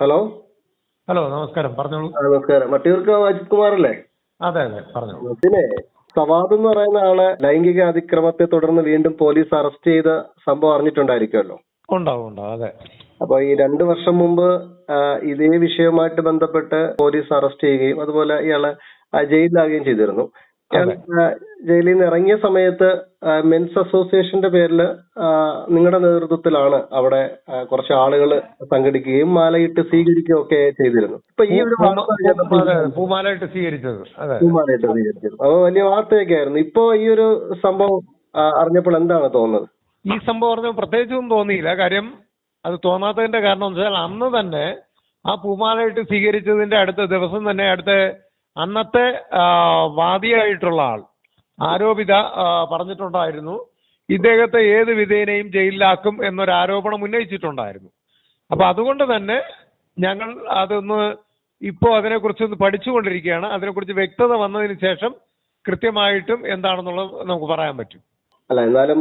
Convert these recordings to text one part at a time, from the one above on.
Hello? Hello നമസ്കാരം. പറഞ്ഞോളൂ. നമസ്കാരം. മട്ടിയൂർക്ക് അജിത് കുമാർ അല്ലേ അതെ അതെ പറഞ്ഞോളൂ. പിന്നെ സവാദ് എന്ന് പറയുന്ന ആളെ ലൈംഗിക അതിക്രമത്തെ തുടർന്ന് വീണ്ടും പോലീസ് അറസ്റ്റ് ചെയ്ത സംഭവം അറിഞ്ഞിട്ടുണ്ടായിരിക്കുമല്ലോ? ഉണ്ടാവും ഉണ്ടാവും അതെ. അപ്പൊ ഈ രണ്ടു വർഷം മുമ്പ് ഇതേ വിഷയവുമായിട്ട് ബന്ധപ്പെട്ട് പോലീസ് അറസ്റ്റ് ചെയ്യുകയും അതുപോലെ ഇയാളെ ജയിലിലാകുകയും ചെയ്തിരുന്നു. ആ, ജയിലിൽ നിന്ന് ഇറങ്ങിയ സമയത്ത് മെൻസ് അസോസിയേഷന്റെ പേരിൽ നിങ്ങളുടെ നേതൃത്വത്തിലാണ് അവിടെ കുറച്ച് ആളുകൾ സംഘടിക്കുകയും മാലയിട്ട് സ്വീകരിക്കുകയും ഒക്കെ ചെയ്തിരുന്നു ഇപ്പൊ ഈ ഒരു അതെ പൂമാലയിട്ട് സ്വീകരിച്ചത്. അതെ. പൂമാലയിട്ട് സ്വീകരിച്ചത്. അപ്പൊ വലിയ വാർത്തയൊക്കെ ആയിരുന്നു ഇപ്പൊ ഈ ഒരു സംഭവം അറിഞ്ഞപ്പോൾ എന്താണ് തോന്നുന്നത്? ഈ സംഭവം പറഞ്ഞ പ്രത്യേകിച്ചൊന്നും തോന്നിയില്ല. കാര്യം അത് തോന്നാത്തതിന്റെ കാരണം എന്ന് വെച്ചാൽ അന്ന് തന്നെ ആ പൂമാലയിട്ട് സ്വീകരിച്ചതിന്റെ അടുത്ത ദിവസം തന്നെ അടുത്ത അന്നത്തെ വാദിയായിട്ടുള്ള ആൾ ആരോപിത പറഞ്ഞിട്ടുണ്ടായിരുന്നു ഇദ്ദേഹത്തെ ഏത് വിധേനയും ജയിലിലാക്കും എന്നൊരു ആരോപണം ഉന്നയിച്ചിട്ടുണ്ടായിരുന്നു. അപ്പൊ അതുകൊണ്ട് തന്നെ ഞങ്ങൾ അതൊന്ന് ഇപ്പോൾ അതിനെക്കുറിച്ച് ഒന്ന് പഠിച്ചുകൊണ്ടിരിക്കുകയാണ്. അതിനെക്കുറിച്ച് വ്യക്തത വന്നതിന് ശേഷം കൃത്യമായിട്ടും എന്താണെന്നുള്ളത് നമുക്ക് പറയാൻ പറ്റും. അല്ല എന്നാലും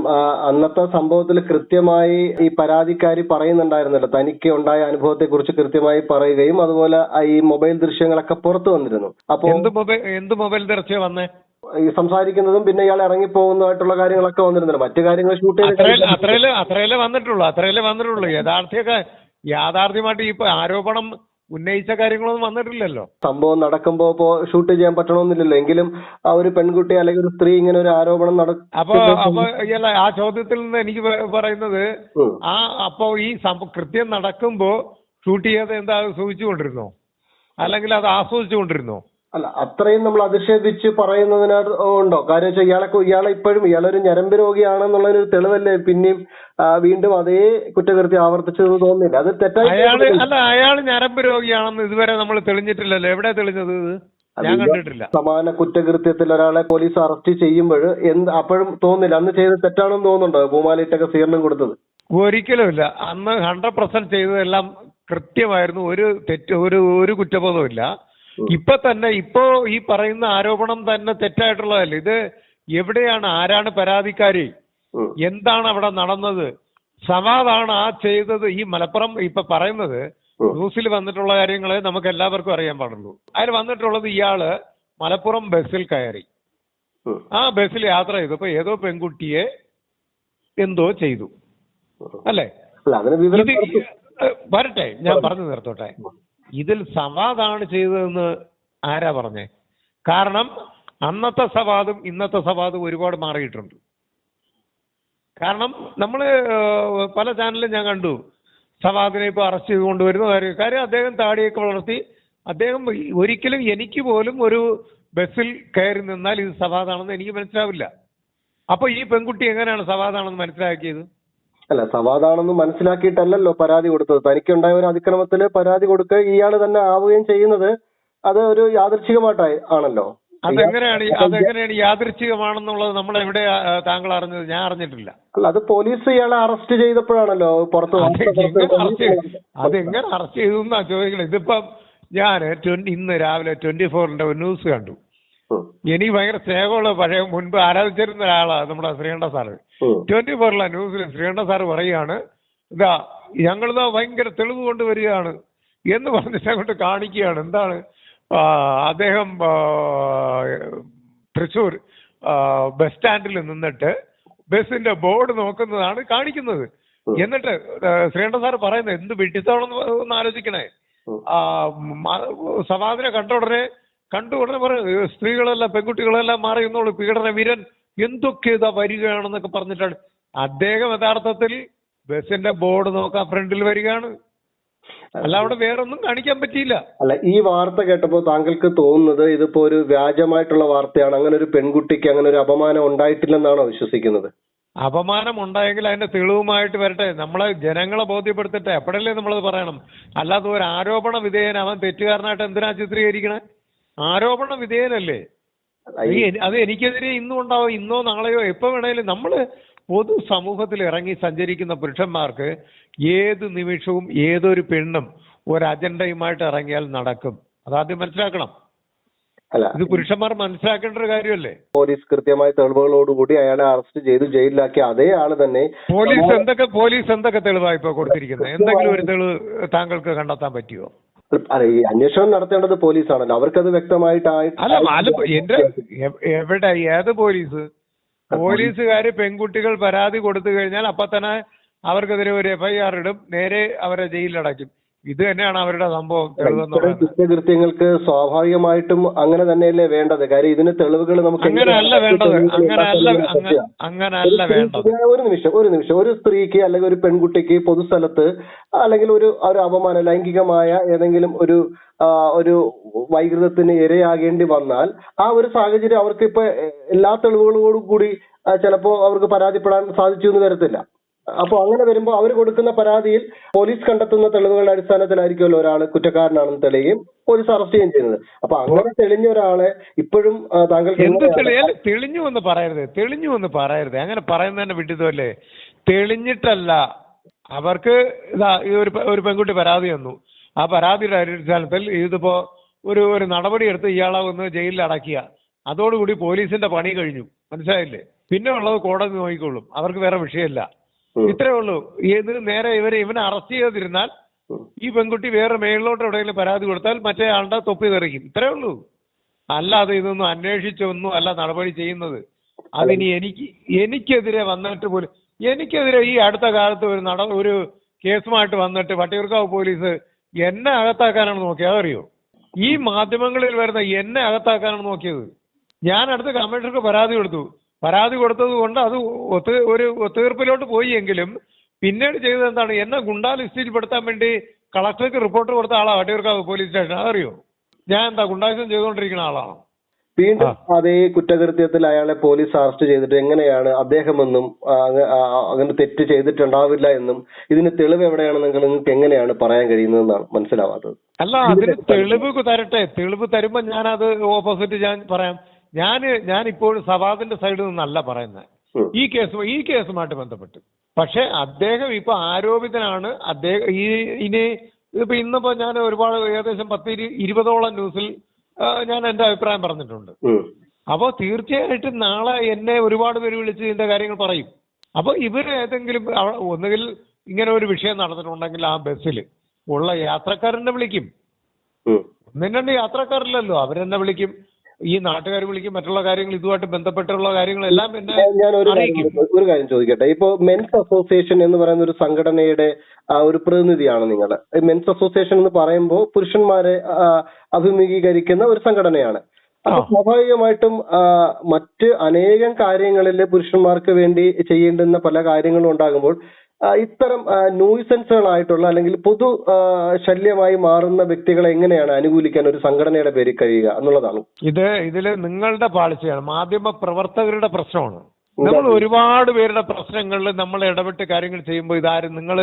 അന്നത്തെ സംഭവത്തിൽ കൃത്യമായി ഈ പരാതിക്കാരി പറയുന്നുണ്ടായിരുന്നല്ലോ. തനിക്ക് ഉണ്ടായ അനുഭവത്തെ കുറിച്ച് കൃത്യമായി പറയുകയും അതുപോലെ ഈ മൊബൈൽ ദൃശ്യങ്ങളൊക്കെ പുറത്തു വന്നിരുന്നു. അപ്പോൾ എന്ത് മൊബൈൽ എന്ത് മൊബൈൽ തെരച്ചിയ വന്നേ? ഈ സംസാരിക്കുന്നതും പിന്നെ ഇയാൾ ഇറങ്ങി പോകുന്നതായിട്ടുള്ള കാര്യങ്ങളൊക്കെ വന്നിരുന്നല്ലോ. മറ്റു കാര്യങ്ങൾ ഷൂട്ട് ചെയ്ത് അത്രയല്ലേ അത്രയല്ലേ വന്നിട്ടുള്ളൂ അത്രയല്ലേ വന്നിട്ടുള്ളൂ. യഥാർത്ഥ്യമൊക്കെ യാഥാർത്ഥ്യമായിട്ട് ഈ ഇപ്പൊ ആരോപണം ഉന്നയിച്ച കാര്യങ്ങളൊന്നും വന്നിട്ടില്ലല്ലോ. സംഭവം നടക്കുമ്പോ ഇപ്പോ ഷൂട്ട് ചെയ്യാൻ പറ്റണമെന്നില്ലല്ലോ എങ്കിലും ആ ഒരു പെൺകുട്ടി അല്ലെങ്കിൽ ഒരു സ്ത്രീ ഇങ്ങനെ ഒരു ആരോപണം നട അപ്പൊ അപ്പൊ ഇയാളെ ആ ചോദ്യത്തിൽ നിന്ന് എനിക്ക് പറയുന്നത് ആ അപ്പൊ ഈ കൃത്യം നടക്കുമ്പോ ഷൂട്ട് ചെയ്യാതെ എന്താ സൂചിച്ചുകൊണ്ടിരുന്നോ? അല്ലെങ്കിൽ അത് ആസ്വദിച്ചുകൊണ്ടിരുന്നോ? അല്ല അത്രയും നമ്മൾ അധിക്ഷേപിച്ച് പറയുന്നതിനകത്ത് ഉണ്ടോ? കാര്യം വെച്ചാൽ ഇയാളെ ഇയാളെ ഇപ്പോഴും ഇയാളൊരു ഞരമ്പ് രോഗിയാണെന്നുള്ള ഒരു തെളിവല്ലേ പിന്നെയും വീണ്ടും അതേ കുറ്റകൃത്യം ആവർത്തിച്ചത് തോന്നില്ല അത് തെറ്റായി അയാൾ അല്ല അയാൾ ഞരമ്പ് രോഗിയാണെന്ന് ഇതുവരെ നമ്മൾ തെളിഞ്ഞിട്ടില്ലല്ലോ. എവിടെ തെളിഞ്ഞത് ഇത്? ഞാൻ കണ്ടിട്ടില്ല. സമാന കുറ്റകൃത്യത്തിൽ ഒരാളെ പോലീസ് അറസ്റ്റ് ചെയ്യുമ്പോൾ എന്ത് അപ്പോഴും തോന്നില്ല അന്ന് ചെയ്ത് തെറ്റാണെന്ന് തോന്നുന്നുണ്ടോ? ഭൂമാലിട്ടൊക്കെ സ്വീകരണം കൊടുത്തത്. ഒരിക്കലുമില്ല അന്ന് ഹൺഡ്രഡ് പെർസെന്റ് ചെയ്തതെല്ലാം കൃത്യമായിരുന്നു. ഒരു തെറ്റ് ഒരു ഒരു കുറ്റബോധമില്ല ഇപ്പൊ തന്നെ ഇപ്പോ ഈ പറയുന്ന ആരോപണം തന്നെ തെറ്റായിട്ടുള്ളതല്ലേ? ഇത് എവിടെയാണ് ആരാണ് പരാതിക്കാരി? എന്താണ് അവിടെ നടന്നത്? സവാദാണ് ആ ചെയ്തത് ഈ മലപ്പുറം ഇപ്പൊ പറയുന്നത്. ന്യൂസിൽ വന്നിട്ടുള്ള കാര്യങ്ങളെ നമുക്ക് എല്ലാവർക്കും അറിയാൻ പാടുള്ളൂ. അതിൽ വന്നിട്ടുള്ളത് ഇയാൾ മലപ്പുറം ബസ്സിൽ കയറി. ആ ബസ്സിൽ യാത്ര ചെയ്തപ്പോ ഏതോ പെൺകുട്ടിയെ എന്തോ ചെയ്തു. അല്ലേ? വരട്ടെ ഞാൻ പറഞ്ഞു നിർത്തോട്ടെ ഇതിൽ സവാദാണ് ചെയ്തതെന്ന് ആരാ പറഞ്ഞേ? കാരണം അന്നത്തെ സവാദും ഇന്നത്തെ സവാദും ഒരുപാട് മാറിയിട്ടുണ്ട്. കാരണം നമ്മൾ പല ചാനലിലും ഞാൻ കണ്ടു. സവാദിനെ ഇപ്പോൾ അറസ്റ്റ് ചെയ്ത് കൊണ്ടുവരുന്ന കാര്യം. കാര്യം അദ്ദേഹം താടിയൊക്കെ വളർത്തി അദ്ദേഹം ഒരിക്കലും എനിക്ക് പോലും ഒരു ബസ്സിൽ കയറി നിന്നാൽ ഇത് സവാദാണെന്ന് എനിക്ക് മനസ്സിലാവില്ല. അപ്പൊ ഈ പെൺകുട്ടി എങ്ങനെയാണ് സവാദാണെന്ന് മനസ്സിലാക്കിയത്? അല്ല സവാദാണെന്ന് മനസ്സിലാക്കിയിട്ടല്ലല്ലോ പരാതി കൊടുത്തത്. തനിക്കുണ്ടായ ഒരു അതിക്രമത്തിൽ പരാതി കൊടുക്കുക ഇയാൾ തന്നെ ആവുകയും ചെയ്യുന്നത് അത് ഒരു യാദൃച്ഛികമായിട്ടായി ആണല്ലോ. അതെങ്ങനെയാണ് അതെങ്ങനെയാണ് യാദൃച്ഛികമാണെന്നുള്ളത് നമ്മൾ എവിടെ താങ്കൾ അറിഞ്ഞത്? ഞാൻ അറിഞ്ഞിട്ടില്ല. അല്ല അത് പോലീസ് ഇയാളെ അറസ്റ്റ് ചെയ്തപ്പോഴാണല്ലോ പുറത്ത് അതെങ്ങനെ അറസ്റ്റ് ചെയ്തു എന്നാ ചോദിക്കുന്നത് ഇതിപ്പം ഞാൻ ട്വന്റി ഇന്ന് രാവിലെ ട്വന്റി ഫോറിന്റെ ന്യൂസ് കണ്ടു. എനിക്ക് ഭയങ്കര സ്നേഹമുള്ള പഴയ മുൻപ് ആരാധിച്ചിരുന്ന ഒരാളാണ് നമ്മുടെ ശ്രീകണ്ഠ സാറ്. ട്വന്റി ഫോറിലെ ന്യൂസിൽ ശ്രീകണ്ഠ സാറ് പറയുകയാണ് ഇതാ ഞങ്ങളിതാ ഭയങ്കര തെളിവ് കൊണ്ടുവരികയാണ് എന്ന് പറഞ്ഞിട്ട് അങ്ങോട്ട് കാണിക്കുകയാണ്. എന്താണ്? അദ്ദേഹം തൃശൂർ തൃശ്ശൂർ ബസ് സ്റ്റാൻഡിൽ നിന്നിട്ട് ബസ്സിന്റെ ബോർഡ് നോക്കുന്നതാണ് കാണിക്കുന്നത്. എന്നിട്ട് ശ്രീകണ്ഠ സാർ പറയുന്നത് എന്ത് വെട്ടിത്താണെന്ന് ഒന്ന് ആലോചിക്കണേ. സവാദിനെ കണ്ട ഉടനെ കണ്ടു ഉടനെ പറയും സ്ത്രീകളെല്ലാം പെൺകുട്ടികളെല്ലാം മാറി എന്നോളൂ പീഡന വീരൻ എന്തൊക്കെ ഇതാ വരികയാണെന്നൊക്കെ പറഞ്ഞിട്ടാണ്. അദ്ദേഹം യഥാർത്ഥത്തിൽ ബസിന്റെ ബോർഡ് നോക്കാൻ ഫ്രണ്ടിൽ വരികയാണ്. അല്ല അവിടെ വേറൊന്നും കാണിക്കാൻ പറ്റിയില്ല. അല്ല ഈ വാർത്ത കേട്ടപ്പോൾ താങ്കൾക്ക് തോന്നുന്നത് ഇതിപ്പോ ഒരു വ്യാജമായിട്ടുള്ള വാർത്തയാണ് അങ്ങനെ ഒരു പെൺകുട്ടിക്ക് അങ്ങനെ ഒരു അപമാനം ഉണ്ടായിട്ടില്ലെന്നാണോ വിശ്വസിക്കുന്നത്? അപമാനം ഉണ്ടായെങ്കിൽ അതിന്റെ തെളിവുമായിട്ട് വരട്ടെ. നമ്മളെ ജനങ്ങളെ ബോധ്യപ്പെടുത്തട്ടെ. അപ്പോഴല്ലേ നമ്മളത് പറയണം. അല്ലാതെ ഒരു ആരോപണ വിധേയൻ അവൻ തെറ്റുകാരനായിട്ട് എന്തിനാ ചിത്രീകരിക്കണേ? ആരോപണ വിധേയനല്ലേ? അത് എനിക്കെതിരെ ഇന്നും ഉണ്ടാവും ഇന്നോ നാളെയോ എപ്പോ വേണേലും നമ്മൾ പൊതു സമൂഹത്തിൽ ഇറങ്ങി സഞ്ചരിക്കുന്ന പുരുഷന്മാർക്ക് ഏത് നിമിഷവും ഏതൊരു പെണ്ണും ഒരു അജണ്ടയുമായിട്ട് ഇറങ്ങിയാൽ നടക്കും. അതാദ്യം മനസ്സിലാക്കണം. അല്ല. ഇത് പുരുഷന്മാർ മനസ്സിലാക്കേണ്ട ഒരു കാര്യമല്ലേ? പോലീസ് കൃത്യമായ തെളിവുകളോടുകൂടി അയാളെ അറസ്റ്റ് ചെയ്ത് ജയിലിലാക്കിയ അതേ ആൾ തന്നെ പോലീസ് എന്തൊക്കെ പോലീസ് എന്തൊക്കെ തെളിവായിപ്പോ കൊടുത്തിരിക്കുന്നത് എന്തെങ്കിലും ഒരു തെളിവ് താങ്കൾക്ക് കണ്ടെത്താൻ പറ്റുമോ അല്ല ഈ അന്വേഷണം നടത്തേണ്ടത് പോലീസാണല്ലോ. അവർക്കത് വ്യക്തമായിട്ട് അല്ല അല്ല എന്റെ എ- എവിടെ? ഏത് പോലീസ്? പോലീസുകാര് പെൺകുട്ടികൾ പരാതി കൊടുത്തു കഴിഞ്ഞാൽ അപ്പൊ തന്നെ അവർക്കെതിരെ ഒരു എഫ്ഐആർ ഇടും. നേരെ അവരെ ജയിലിലടയ്ക്കും. ഇത് തന്നെയാണ് അവരുടെ സംഭവം കുറ്റകൃത്യങ്ങൾക്ക് സ്വാഭാവികമായിട്ടും അങ്ങനെ തന്നെയല്ലേ വേണ്ടത്? കാര്യം ഇതിന് തെളിവുകൾ നമുക്ക് അങ്ങനെ അല്ല വേണ്ടത്. വേണ്ടത്. ഒരു നിമിഷം ഒരു നിമിഷം. ഒരു സ്ത്രീക്ക് അല്ലെങ്കിൽ ഒരു പെൺകുട്ടിക്ക് പൊതുസ്ഥലത്ത് അല്ലെങ്കിൽ ഒരു ഒരു അപമാനം ലൈംഗികമായ ഏതെങ്കിലും ഒരു ഒരു വൈകൃതത്തിന് ഇരയാകേണ്ടി വന്നാൽ ആ ഒരു സാഹചര്യം അവർക്ക് ഇപ്പൊ എല്ലാ തെളിവുകളോടും കൂടി ചിലപ്പോ അവർക്ക് പരാതിപ്പെടാൻ സാധിച്ചു എന്ന് വരത്തില്ല. അപ്പൊ അങ്ങനെ വരുമ്പോൾ അവർ കൊടുക്കുന്ന പരാതിയിൽ പോലീസ് കണ്ടെത്തുന്ന തെളിവുകളുടെ അടിസ്ഥാനത്തിലായിരിക്കുമല്ലോ ഒരാൾ കുറ്റക്കാരനാണെന്ന് തെളിയുകയും പോലീസ് അറസ്റ്റ് ചെയ്യുകയും ചെയ്യുന്നത്. അപ്പൊ അങ്ങനെ തെളിഞ്ഞ ഒരാളെ ഇപ്പോഴും താങ്കൾ തെളിഞ്ഞു എന്ന് പറയരുത്. തെളിഞ്ഞു എന്ന് പറയരുത്. അങ്ങനെ പറയുന്നതന്നെ വിട്ടിതല്ലേ തെളിഞ്ഞിട്ടല്ല. അവർക്ക് ഇതാ ഒരു ഒരു പെൺകുട്ടി പരാതി തന്നു ആ പരാതിയുടെ അടിസ്ഥാനത്തിൽ ഇതിപ്പോ ഒരു ഒരു നടപടി എടുത്ത് ഇയാളെ ഒന്ന് ജയിലിൽ അടക്കുക അതോടുകൂടി പോലീസിന്റെ പണി കഴിഞ്ഞു. മനസ്സിലായില്ലേ? പിന്നെ ഉള്ളത് കോടതി നോക്കിക്കൊള്ളും അവർക്ക് വേറെ വിഷയമില്ല. ഇത്രേ ഉള്ളൂ. ഇത് നേരെ ഇവരെ ഇവനെ അറസ്റ്റ് ചെയ്തിരുന്നാൽ ഈ പെൺകുട്ടി വേറെ മേളിലോട്ട് എവിടെയെങ്കിലും പരാതി കൊടുത്താൽ മറ്റേ ആളുടെ തൊപ്പി തെറിക്കും. ഇത്രേ ഉള്ളൂ. അല്ലാതെ ഇതൊന്നും അന്വേഷിച്ചൊന്നും അല്ല നടപടി ചെയ്യുന്നത്. അതിനി എനിക്ക് എനിക്കെതിരെ വന്നിട്ട് പോലും എനിക്കെതിരെ ഈ അടുത്ത കാലത്ത് ഒരു നട ഒരു കേസുമായിട്ട് വന്നിട്ട് വട്ടിയൂർക്കാവ് പോലീസ് എന്നെ അകത്താക്കാനാണ് നോക്കിയത്. അതറിയോ? ഈ മാധ്യമങ്ങളിൽ വരുന്ന എന്നെ അകത്താക്കാനാണ് നോക്കിയത്. ഞാൻ അടുത്ത കമ്മീഷണർക്ക് പരാതി കൊടുത്തു. പരാതി കൊടുത്തത് കൊണ്ട് അത് ഒത്ത് ഒരു ഒത്തുതീർപ്പിലോട്ട് പോയി എങ്കിലും പിന്നീട് ചെയ്തത് എന്താണ്? എന്നെ ഗുണ്ടാ ലിസ്റ്റിൽ പെടുത്താൻ വേണ്ടി കളക്ടർക്ക് റിപ്പോർട്ട് കൊടുത്ത ആളാ വട്ടിയൂർക്കാവ് പോലീസ് സ്റ്റേഷൻ. അതറിയോ? ഞാൻ എന്താ ഗുണ്ടാസം ചെയ്തുകൊണ്ടിരിക്കുന്ന ആളാണ്? വീണ്ടും അതേ കുറ്റകൃത്യത്തിൽ അയാളെ പോലീസ് അറസ്റ്റ് ചെയ്തിട്ട് എങ്ങനെയാണ് അദ്ദേഹമെന്നും അങ്ങനെ തെറ്റ് ചെയ്തിട്ടുണ്ടാവില്ല എന്നും ഇതിന് തെളിവ് എവിടെയാണ് നിങ്ങൾ നിങ്ങൾക്ക് എങ്ങനെയാണ് പറയാൻ കഴിയുന്നതെന്നാണ് മനസ്സിലാവാത്തത്? അല്ല അതിന് തെളിവ് തരട്ടെ. തെളിവ് തരുമ്പോ അത് ഓപ്പോസിറ്റ് ഞാൻ പറയാം. ഞാൻ ഞാൻ ഇപ്പോഴും സവാദിന്റെ സൈഡിൽ നിന്നല്ല പറയുന്നത് ഈ കേസ് ഈ കേസുമായിട്ട് ബന്ധപ്പെട്ട്. പക്ഷെ അദ്ദേഹം ഇപ്പൊ ആരോപിതനാണ്. അദ്ദേഹം ഈ ഇനി ഇപ്പൊ ഇന്നിപ്പോ ഞാൻ ഒരുപാട് ഏകദേശം പത്ത് ഇരു- ഇരുപതോളം ന്യൂസിൽ ഞാൻ എന്റെ അഭിപ്രായം പറഞ്ഞിട്ടുണ്ട്. അപ്പോൾ തീർച്ചയായിട്ടും നാളെ എന്നെ ഒരുപാട് പേര് വിളിച്ച് ഇതിന്റെ കാര്യങ്ങൾ പറയും. അപ്പോൾ ഇവർ ഏതെങ്കിലും ഒന്നുകിൽ ഇങ്ങനെ ഒരു വിഷയം നടന്നിട്ടുണ്ടെങ്കിൽ ആ ബസ്സിൽ ഉള്ള യാത്രക്കാരനെ വിളിക്കും. ഒന്നും രണ്ട് യാത്രക്കാരില്ലല്ലോ. അവരെന്നെ വിളിക്കും. ഈ നാട്ടുകാർ വിളിക്കും മറ്റുള്ള കാര്യങ്ങൾ ഇതുമായിട്ട് ബന്ധപ്പെട്ടുള്ള കാര്യങ്ങളെല്ലാം എന്നെ ഞാൻ ഒരു കാര്യം ഒരു കാര്യം ചോദിക്കട്ടെ. ഇപ്പോ മെൻസ് അസോസിയേഷൻ എന്ന് പറയുന്ന ഒരു സംഘടനയുടെ ആ, ഒരു പ്രതിനിധിയാണ് നിങ്ങൾ. മെൻസ് അസോസിയേഷൻ എന്ന് പറയുമ്പോൾ പുരുഷന്മാരെ അഭിമുഖീകരിക്കുന്ന ഒരു സംഘടനയാണ്. അപ്പൊ സ്വാഭാവികമായിട്ടും മറ്റ് അനേകം കാര്യങ്ങളിൽ പുരുഷന്മാർക്ക് വേണ്ടി ചെയ്യേണ്ടുന്ന പല കാര്യങ്ങളും ഉണ്ടാകുമ്പോൾ ഇത്തരം ന്യൂസൻസുകളായിട്ടുള്ള അല്ലെങ്കിൽ പൊതു ശല്യമായി മാറുന്ന വ്യക്തികളെ എങ്ങനെയാണ് അനുകൂലിക്കാൻ ഒരു സംഘടനയുടെ പേരിൽ കഴിയുക എന്നുള്ളതാണ്. ഇത് ഇതിൽ നിങ്ങളുടെ പാളിച്ചയാണ് മാധ്യമ പ്രവർത്തകരുടെ പ്രശ്നമാണ്. നമ്മൾ ഒരുപാട് പേരുടെ പ്രശ്നങ്ങളിൽ നമ്മൾ ഇടപെട്ട് കാര്യങ്ങൾ ചെയ്യുമ്പോൾ ഇതാരും നിങ്ങൾ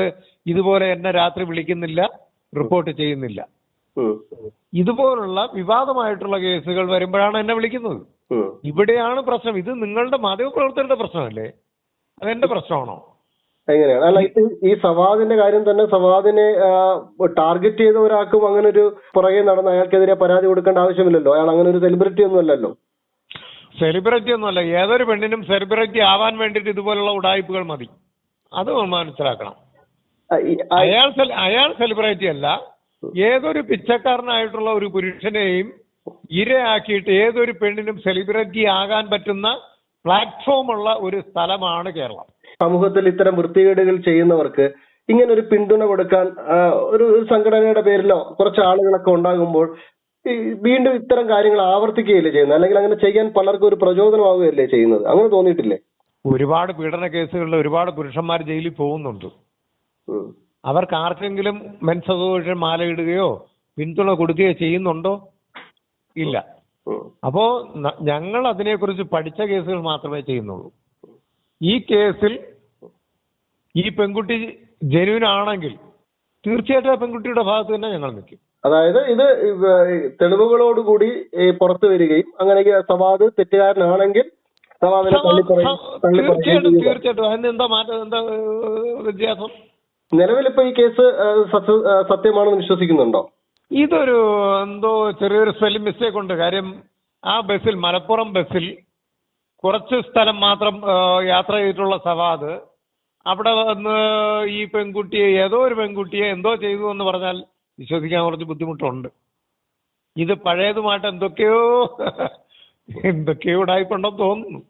ഇതുപോലെ എന്നെ രാത്രി വിളിക്കുന്നില്ല റിപ്പോർട്ട് ചെയ്യുന്നില്ല. ഇതുപോലുള്ള വിവാദമായിട്ടുള്ള കേസുകൾ വരുമ്പോഴാണ് എന്നെ വിളിക്കുന്നത്. ഇവിടെയാണ് പ്രശ്നം. ഇത് നിങ്ങളുടെ മാധ്യമ മാധ്യമപ്രവർത്തകരുടെ പ്രശ്നമല്ലേ? അതെന്റെ പ്രശ്നമാണോ? എങ്ങനെയാണ്? അല്ല ഇപ്പൊ ഈ സവാദിന്റെ കാര്യം തന്നെ സവാദിനെ ടാർഗറ്റ് ചെയ്ത ഒരാൾക്കും അങ്ങനെ ഒരു പുറകെ നടന്ന് അയാൾക്കെതിരെ പരാതി കൊടുക്കേണ്ട ആവശ്യമില്ലല്ലോ. അയാൾ അങ്ങനെ ഒരു സെലിബ്രിറ്റി ഒന്നും അല്ലല്ലോ. സെലിബ്രിറ്റി ഒന്നുമല്ല ഏതൊരു പെണ്ണിനും സെലിബ്രിറ്റി ആവാൻ വേണ്ടിയിട്ട് ഇതുപോലുള്ള ഉടായ്പകൾ മതി. അത് മനസ്സിലാക്കണം. അയാൾ അയാൾ സെലിബ്രിറ്റി അല്ല. ഏതൊരു പിച്ചക്കാരനായിട്ടുള്ള ഒരു പുരുഷനെയും ഇരയാക്കിയിട്ട് ഏതൊരു പെണ്ണിനും സെലിബ്രിറ്റി ആകാൻ പറ്റുന്ന പ്ലാറ്റ്ഫോം ഉള്ള ഒരു സ്ഥലമാണ് കേരളം. സമൂഹത്തിൽ ഇത്തരം വൃത്തികേടുകൾ ചെയ്യുന്നവർക്ക് ഇങ്ങനെ ഒരു പിന്തുണ കൊടുക്കാൻ ഒരു സംഘടനയുടെ പേരിലോ കുറച്ച് ആളുകളൊക്കെ ഉണ്ടാകുമ്പോൾ വീണ്ടും ഇത്തരം കാര്യങ്ങൾ ആവർത്തിക്കുകയല്ലേ ചെയ്യുന്നത്? അല്ലെങ്കിൽ അങ്ങനെ ചെയ്യാൻ പലർക്കും ഒരു പ്രചോദനമാവുകയല്ലേ ചെയ്യുന്നത്? അങ്ങനെ തോന്നിയിട്ടില്ലേ? ഒരുപാട് പീഡന കേസുകളിൽ ഒരുപാട് പുരുഷന്മാർ ജയിലിൽ പോകുന്നുണ്ട്. അവർക്ക് ആർക്കെങ്കിലും മെൻസ് മാലയിടുകയോ പിന്തുണ കൊടുക്കുകയോ ചെയ്യുന്നുണ്ടോ? ഇല്ല. അപ്പോ ഞങ്ങൾ അതിനെക്കുറിച്ച് പഠിച്ച കേസുകൾ മാത്രമേ ചെയ്യുന്നുള്ളൂ. ഈ കേസിൽ ഈ പെൺകുട്ടി ജനുവിൻ ആണെങ്കിൽ തീർച്ചയായിട്ടും ആ പെൺകുട്ടിയുടെ ഭാഗത്ത് തന്നെ ഞങ്ങൾ നിൽക്കും. അതായത് ഇത് തെളിവുകളോടുകൂടി പുറത്തു വരികയും അങ്ങനെ സവാദ് തെറ്റുകാരനാണെങ്കിൽ തീർച്ചയായിട്ടും തീർച്ചയായിട്ടും. അതിന് എന്താ മാറ്റം? എന്താ വ്യത്യാസം? നിലവിലിപ്പോ ഈ കേസ് സത്യമാണെന്ന് വിശ്വസിക്കുന്നുണ്ടോ? ഇതൊരു എന്തോ ചെറിയൊരു സ്പെല്ലിംഗ് മിസ്റ്റേക്ക് ഉണ്ട്. കാര്യം ആ ബസ്സിൽ മലപ്പുറം ബസ്സിൽ കുറച്ച് സ്ഥലം മാത്രം യാത്ര ചെയ്തിട്ടുള്ള സവാദ്. അവിടെ വന്ന് ഈ പെൺകുട്ടിയെ ഏതോ ഒരു പെൺകുട്ടിയെ എന്തോ ചെയ്തു എന്ന് പറഞ്ഞാൽ വിശ്വസിക്കാൻ കുറച്ച് ബുദ്ധിമുട്ടുണ്ട്. ഇത് പഴയതുമായിട്ട് എന്തൊക്കെയോ എന്തൊക്കെയോ ഉടായ്പുണ്ടെന്ന് തോന്നുന്നു.